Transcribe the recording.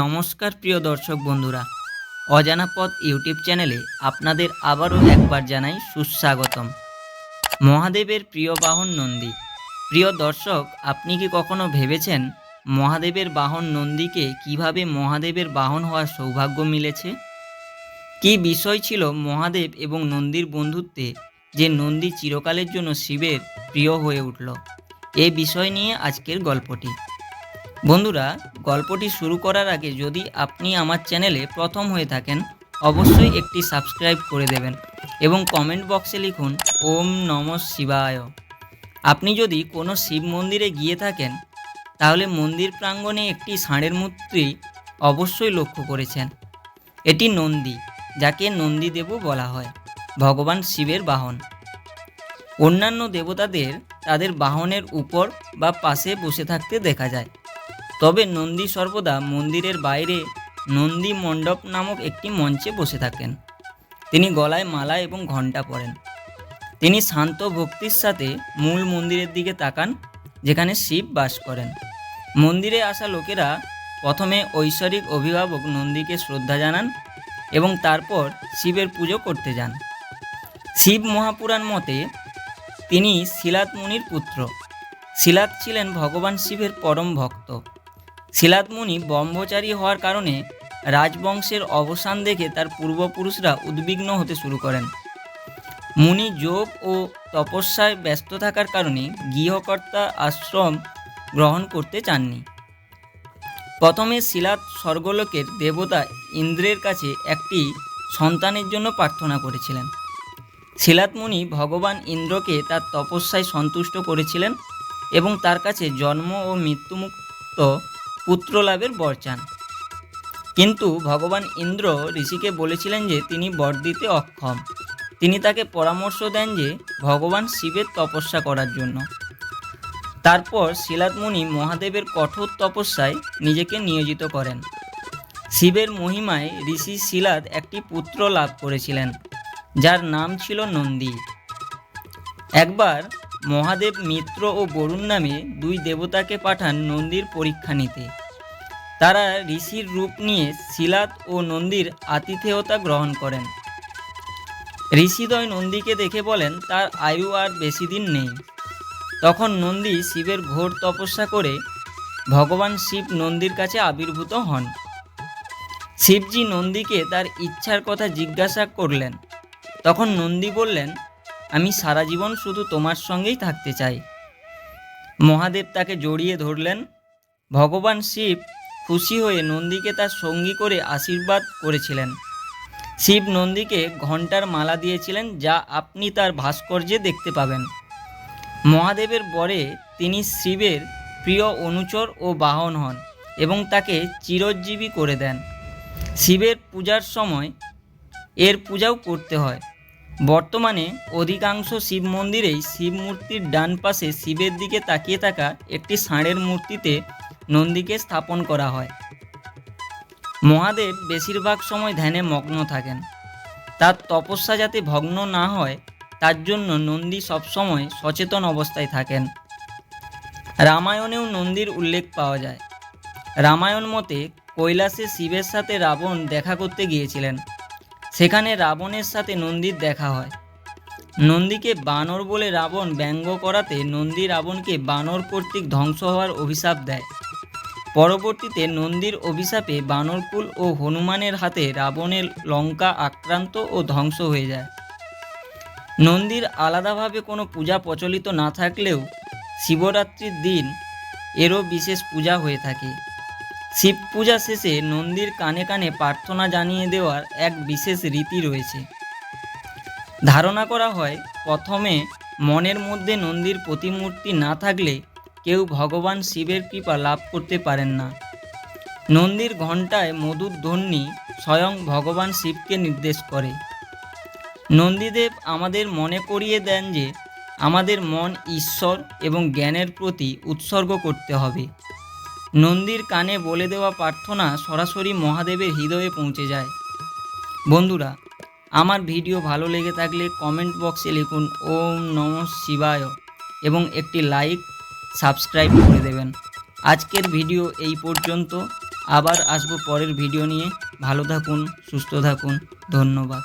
নমস্কার প্রিয় দর্শক বন্ধুরা। অজানা পথ ইউটিউব চ্যানেলে আপনাদের আবারও একবার জানাই সুস্বাগতম। মহাদেবের প্রিয় বাহন নন্দী। প্রিয় দর্শক, আপনি কি কখনো ভেবেছেন মহাদেবের বাহন নন্দীকে কীভাবে মহাদেবের বাহন হওয়ার সৌভাগ্য মিলেছে? কি বিষয় ছিল মহাদেব এবং নন্দীর বন্ধুত্বে যে নন্দী চিরকালের জন্য শিবের প্রিয় হয়ে উঠল? এ বিষয় নিয়ে আজকের গল্পটি। বন্ধুরা, গল্পটি শুরু করার আগে যদি আপনি আমার চ্যানেলে প্রথম হয়ে থাকেন, অবশ্যই একটি সাবস্ক্রাইব করে দেবেন এবং কমেন্ট বক্সে লিখুন, ওম নম শিবায়। আপনি যদি কোনো শিব মন্দিরে গিয়ে থাকেন, তাহলে মন্দির প্রাঙ্গণে একটি ষাঁড়ের মূর্তি অবশ্যই লক্ষ্য করেছেন। এটি নন্দী, যাকে নন্দীদেবও বলা হয়, ভগবান শিবের বাহন। অন্যান্য দেবতাদের তাদের বাহনের উপর বা পাশে বসে থাকতে দেখা যায়। তবে নন্দী সর্বদা মন্দিরের বাইরে নন্দী মণ্ডপ নামক একটি মঞ্চে বসে থাকেন। তিনি গলায় মালা এবং ঘণ্টা পরেন। তিনি শান্ত ভক্তির সাথে মূল মন্দিরের দিকে তাকান, যেখানে শিব বাস করেন। মন্দিরে আসা লোকেরা প্রথমে ঐশ্বরিক অভিভাবক নন্দীকে শ্রদ্ধা জানান এবং তারপর শিবের পুজো করতে যান। শিব মহাপুরাণ মতে, তিনি শিলাত মুনির পুত্র। শিলাত ছিলেন ভগবান শিবের পরম ভক্ত। শিলাত মুনি ব্রহ্মচারী হওয়ার কারণে রাজবংশের অবসান দেখে তার পূর্বপুরুষরা উদ্বিগ্ন হতে শুরু করেন। মুনি যোগ ও তপস্যায় ব্যস্ত থাকার কারণে গৃহকর্তা আশ্রম গ্রহণ করতে চাননি। প্রথমে শিলাত স্বর্গলোকের দেবতা ইন্দ্রের কাছে একটি সন্তানের জন্য প্রার্থনা করেছিলেন। শিলাতমুনি ভগবান ইন্দ্রকে তার তপস্যায় সন্তুষ্ট করেছিলেন এবং তার কাছে জন্ম ও মৃত্যুমুক্ত পুত্র লাভের বর চান। কিন্তু ভগবান ইন্দ্র ঋষিকে বলেছিলেন যে তিনি বর দিতে অক্ষম। তিনি তাকে পরামর্শ দেন যে ভগবান শিবের তপস্যা করার জন্য। তারপর শিলাতমুনি মহাদেবের কঠোর তপস্যায় নিজেকে নিয়োজিত করেন। শিবের মহিমায় ঋষি শিলাদ একটি পুত্র লাভ করেছিলেন, যার নাম ছিল নন্দী। একবার মহাদেব মিত্র ও বরুণ নামে দুই দেবতাকে পাঠান নন্দীর পরীক্ষা নিতে। তারা ঋষির রূপ নিয়ে শিলাত ও নন্দীর আতিথেয়তা গ্রহণ করেন। ঋষিদয় নন্দীকে দেখে বলেন, তার আয়ু আর বেশি দিন নেই। তখন নন্দী শিবের ঘোর তপস্যা করে ভগবান শিব নন্দীর কাছে আবির্ভূত হন। শিবজি নন্দীকে তার ইচ্ছার কথা জিজ্ঞাসা করলেন। তখন নন্দী বললেন আমি সারা জীবন শুধু তোমার সঙ্গেই থাকতে চাই। মহাদেব তাকে জড়িয়ে ধরলেন। ভগবান শিব খুশি হয়ে নন্দীকে তার সঙ্গী করে আশীর্বাদ করেছিলেন। শিব নন্দীকে ঘণ্টার মালা দিয়েছিলেন যা আপনি তার ভাস্কর্যে দেখতে পাবেন। মহাদেবের বরে তিনি শিবের প্রিয় অনুচর ও বাহন হন এবং তাকে চিরজীবী করে দেন। শিবের পূজার সময় এর পূজাও করতে হয়। বর্তমানে অধিকাংশ শিব মন্দিরেই শিব মূর্তির ডান পাশে শিবের দিকে তাকিয়ে থাকা একটি ষাঁড়ের মূর্তিতে নন্দীকে স্থাপন করা হয়। মহাদেব বেশিরভাগ সময় ধ্যানে মগ্ন থাকেন। তার তপস্যা যাতে ভগ্ন না হয়, তার জন্য নন্দী সবসময় সচেতন অবস্থায় থাকেন। রামায়ণেও নন্দীর উল্লেখ পাওয়া যায়। রামায়ণ মতে কৈলাসে শিবের সাথে রাবণ দেখা করতে গিয়েছিলেন। সেখানে রাবণের সাথে নন্দীর দেখা হয়। নন্দীকে বানর বলে রাবণ ব্যঙ্গ করাতে নন্দী রাবণকে বানর কর্তৃক ধ্বংস হওয়ার অভিশাপ দেয়। পরবর্তীতে নন্দীর অভিশাপে বানরকুল ও হনুমানের হাতে রাবণের লঙ্কা আক্রান্ত ও ধ্বংস হয়ে যায়। নন্দীর আলাদাভাবে কোনো পূজা প্রচলিত না থাকলেও শিবরাত্রির দিন এরও বিশেষ পূজা হয়ে থাকে। শিব পূজা শেষে নন্দীর কানে কানে প্রার্থনা জানিয়ে দেওয়ার এক বিশেষ রীতি রয়েছে। ধারণা করা হয়, প্রথমে মনের মধ্যে নন্দীর প্রতিমূর্তি না থাকলে কেউ ভগবান শিবের কৃপা লাভ করতে পারেন না। নন্দীর ঘণ্টায় মধুর ধ্বনি স্বয়ং ভগবান শিবকে নির্দেশ করে। নন্দীদেব আমাদের মনে করিয়ে দেন যে, আমাদের মন ঈশ্বর এবং জ্ঞানের প্রতি উৎসর্গ করতে হবে। নন্দীর কানে বলে দেওয়া প্রার্থনা সরাসরি মহাদেবের হৃদয়ে পৌঁছে যায়। বন্ধুরা, আমার ভিডিও ভালো লেগে থাকলে কমেন্ট বক্সে লিখুন, ওম নম শিবায় এবং একটি লাইক সাবস্ক্রাইব করে দেবেন। আজকের ভিডিও এই পর্যন্ত। আবার আসব পরের ভিডিও নিয়ে। ভালো থাকুন, সুস্থ থাকুন। ধন্যবাদ।